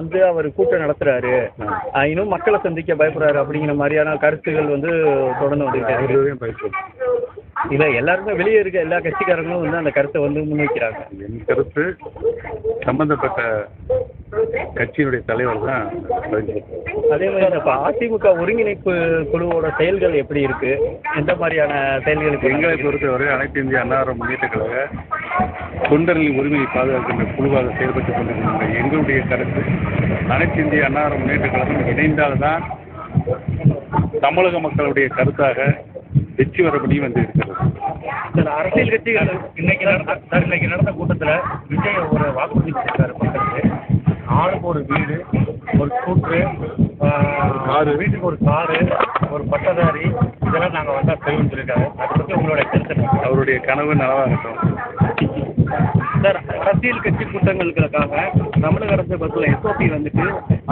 வந்து அவர் கூட்டம் நடத்துறாரு. இன்னும் மக்களை சந்திக்க பயப்படுறாரு அப்படிங்கிற மாதிரியான கருத்துகள் வந்து தொடர்ந்து வந்துகிட்டே இல்ல எல்லாருமே வெளியே இருக்க எல்லா கட்சிக்காரங்களும் வந்து அந்த கருத்தை வந்து முன்வைக்கிறாங்க. என் கருத்து சம்பந்தப்பட்ட கட்சியினுடைய தலைவர் தான். அதே மாதிரி இந்த அதிமுக ஒருங்கிணைப்பு குழுவோட செயல்கள் எப்படி இருக்கு? எந்த மாதிரியான செயல்களுக்கு எங்களை பொறுத்தவரை அனைத்து இந்திய அன்னார முன்னேற்ற கழக தொண்டர்களின் உரிமையை பாதுகாக்கின்ற குழுவாக செயல்பட்டுக் கொண்டிருக்கின்ற எங்களுடைய கருத்து அனைத்து இந்திய அன்னார முன்னேற்ற கழகம் இணைந்தால்தான் தமிழக மக்களுடைய கருத்தாக வெற்றி வர முடியும் வந்து இருக்கிறது. சில அரசியல் கட்சிகள் இன்னைக்கு நடந்த சார், இன்னைக்கு நடந்த கூட்டத்தில் விஜய் ஒரு வாக்குறுதி கொடுத்தாரு மக்களுக்கு. ஆளுக்கு ஒரு வீடு ஒரு கூற்று ஆறு வீட்டுக்கு ஒரு காரு ஒரு பட்டதாரி இதெல்லாம் நாங்க வந்தா செய்வோம் சொல்லியிருக்காரு அதை பத்தி உங்களோட கருத்து? அவருடைய கனவு நனவாகட்டும் சார் அரசியல் கட்சி கூட்டங்களுக்காக தமிழக அரசு பஸ்ல எஸ்ஓபி வந்துட்டு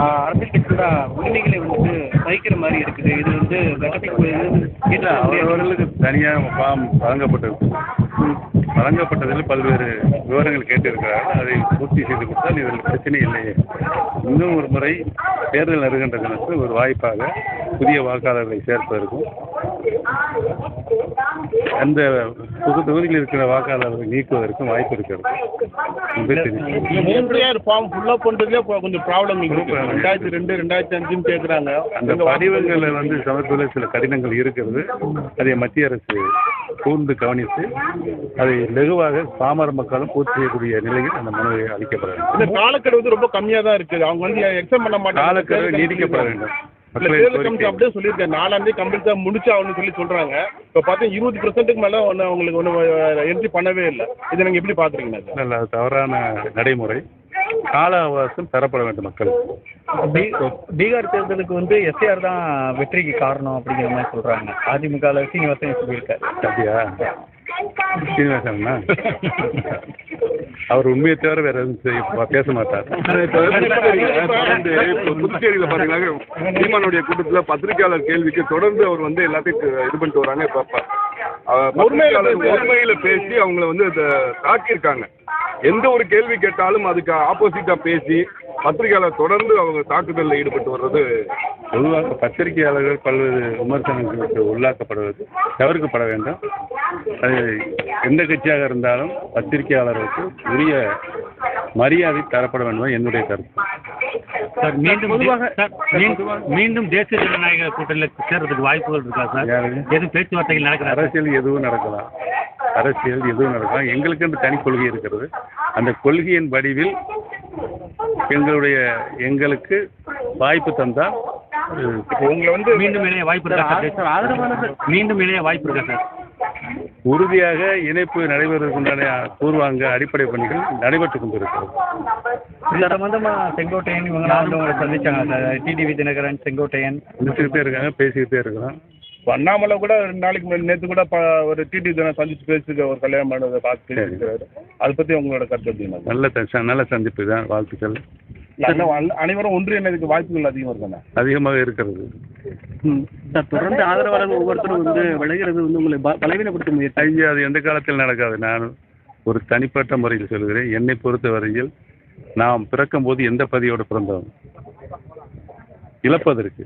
அரசியல் கட்சியோட உரிமைகளை வந்து பறிக்கிற மாதிரி இருக்குது. இது வந்து இல்லை அவரவர்களுக்கு தனியாக ஃபார்ம் வழங்கப்பட்டது வழங்கப்பட்டதில் பல்வேறு விவரங்கள் கேட்டிருக்கிறார்கள். அதை பூர்த்தி செய்து கொடுத்தால் இதில் பிரச்சனை இல்லையே. இன்னும் ஒரு முறை தேர்தல் நெருங்கின்ற தினத்தில் ஒரு வாய்ப்பாக புதிய வாக்காளர்களை சேர்ப்பதற்கும் அந்த தொகு தொகுதியில் இருக்கிற வாக்காளர்களை நீக்குவதற்கும் வாய்ப்பு இருக்கிறது. ஃபார்ம் ஃபுல்லாக பண்ணுறதுலே கொஞ்சம் ப்ராப்ளம் ரெண்டாயிரத்தி ரெண்டு ரெண்டாயிரத்தி அஞ்சுன்னு கேட்குறாங்க அந்த படிவங்களை வந்து சமர்ப்பதில் சில கடினங்கள் இருக்கிறது. அதை மத்திய அரசு கூர்ந்து கவனித்து அதை லகுவாக பாமர மக்களும் பூர்த்தி செய்யக்கூடிய நிலையில் அந்த மனுவை அளிக்கப்பட வேண்டும். இந்த காலக்கெடு வந்து ரொம்ப கம்மியாக தான் இருக்குது. அவங்க வந்து எக்ஸாம் பண்ண மாட்டாங்க. காலக்கெடு நீடிக்கப்பட வேண்டும். இல்ல அப்படியே சொல்லியிருக்கேன் நாலாம் தேதி கம்ப்ளீட் தான் முடிச்சாகணும்னு சொல்லி சொல்றாங்க. இப்போ பார்த்தா இருபது பர்சன்ட்டுக்கு மேலே ஒன்று அவங்களுக்கு ஒன்றும் என்ட்ரி பண்ணவே இல்லை. இதை நீங்கள் எப்படி பார்க்குறீங்க சார் நல்ல தவறான நடைமுறை. கால அவகாசம் தரப்பட வேண்டும் மக்களுக்கு பீ- பீகார் தேர்தலுக்கு வந்து எஸ்ஆர் தான் வெற்றிக்கு காரணம் அப்படிங்கிற மாதிரி சொல்றாங்க. அதிமுக சீனிவாசன் சொல்லியிருக்காரு. அப்படியா? சீனிவாசனா அவர் உண்மையை தவிர வேற எதுவும் பேச மாட்டார். புதுச்சேரியில் பார்த்தீங்கன்னா சீமானுடைய கூட்டத்தில் பத்திரிகையாளர் கேள்விக்கு தொடர்ந்து அவர் வந்து எல்லாத்தையும் இது பண்ணிட்டு வராங்க இப்போ ஒருமையில பேசி அவங்கள வந்து தாக்கியிருக்காங்க. எந்த ஒரு கேள்வி கேட்டாலும் அதுக்கு ஆப்போசிட்டா பேசி பத்திரிகையாளர் தொடர்ந்து அவங்க தாக்குதலில் ஈடுபட்டு வர்றது பொதுவாக பத்திரிகையாளர்கள் பல்வேறு விமர்சனங்களுக்கு உள்ளாக்கப்படுவது தவிர்க்கப்பட வேண்டும். அது எந்த கட்சியாக இருந்தாலும் பத்திரிகையாளர்களுக்கு உரிய மரியாதை தரப்பட வேண்டும் என்னுடைய கருத்து. சார் மீண்டும் பொதுவாக- சார் மீண்டும் மீண்டும் தேசிய ஜனநாயக கூட்டணியில் சேர்றதுக்கு வாய்ப்புகள் இருக்கா சார்? யாரு? எதுவும் பேச்சுவார்த்தைகள் நடக்கிறா அரசியல் எதுவும் நடக்கலாம் அரசியல் எதுவும் நடக்கலாம் எங்களுக்கு என்று தனி கொள்கை இருக்கிறது. அந்த கொள்கையின் வடிவில் எங்களுடைய எங்களுக்கு வாய்ப்பு தந்தால் உங்களை வந்து மீண்டும் இணைய வாய்ப்பு இருக்கா சார்? மீண்டும் இணைய வாய்ப்பு இருக்கா சார்? உறுதியாக இணைப்பு நடைபெறுவதற்குண்டான பூர்வாங்க அடிப்படை பணிகள் நடைபெற்றுக் கொண்டிருக்கிறது. இந்த சம்பந்தமா செங்கோட்டையன் வந்து உங்களை சந்திச்சாங்க சார். டிடிவி தினகரன் செங்கோட்டையன். முடிச்சுக்கிட்டே இருக்காங்க பேசிக்கிட்டே இருக்கிறோம் அண்ணாமலை கூட ரெண்டு நாளைக்கு முன்னாடி நேற்று கூட ப- ஒரு டிடி தினம் சந்திச்சு பேசிட்டு ஒரு கல்யாணம் பண்ணதை பார்த்து அதை பற்றி உங்களோட கருத்து எப்படின்னா நல்ல நல்ல சந்திப்பு தான் வாழ்த்துக்கள். அனைவரும் ஒன்றிணைறதுக்கு வாய்ப்புகள் அதிகம் இருக்குண்ணா அதிகமாக இருக்கிறது. சார் தொடர்ந்து ஆதரவாளர்கள் ஒவ்வொருத்தரும் வந்து விளைகிறது வந்து உங்களை பலவீனப்படுத்த முயற்சி ஐயா அது எந்த காலத்தில் நடக்காது. நான் ஒரு தனிப்பட்ட முறையில் சொல்கிறேன். என்னை பொறுத்தவரையில் நாம் பிறக்கும் போது எந்த பதியோடு பிறந்தோம்? இழப்பதற்கு.